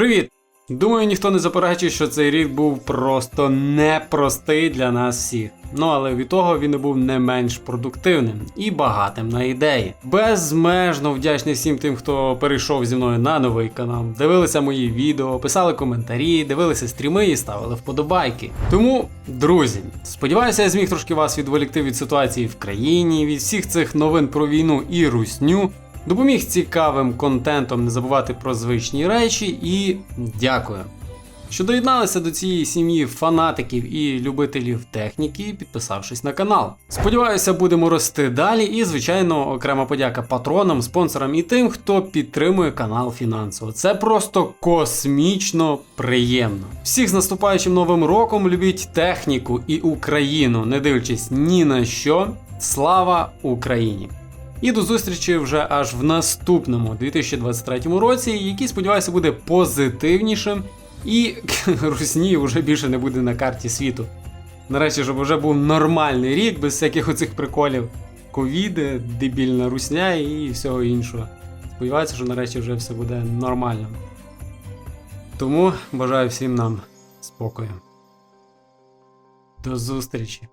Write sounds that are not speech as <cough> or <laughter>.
Привіт! Думаю, ніхто не заперечить, що цей рік був просто непростий для нас всіх. Ну але від того він і був не менш продуктивним і багатим на ідеї. Безмежно вдячний всім тим, хто перейшов зі мною на новий канал, дивилися мої відео, писали коментарі, дивилися стріми і ставили вподобайки. Тому, друзі, сподіваюся, я зміг трошки вас відволікти від ситуації в країні, від всіх цих новин про війну і русню. Допоміг цікавим контентом не забувати про звичні речі і дякую. Що доєдналися до цієї сім'ї фанатиків і любителів техніки, підписавшись на канал. Сподіваюся, будемо рости далі. І, звичайно, окрема подяка патронам, спонсорам і тим, хто підтримує канал фінансово. Це просто космічно приємно. Всіх з наступаючим новим роком любіть техніку і Україну, не дивлячись ні на що. Слава Україні! І до зустрічі вже аж в наступному 2023 році, який, сподіваюся, буде позитивнішим, і <laughs> Русні вже більше не буде на карті світу. Нарешті, щоб вже був нормальний рік, без всяких оцих приколів. Ковіди, дебільна русня і всього іншого. Сподіваюся, що нарешті вже все буде нормально. Тому бажаю всім нам спокою. До зустрічі!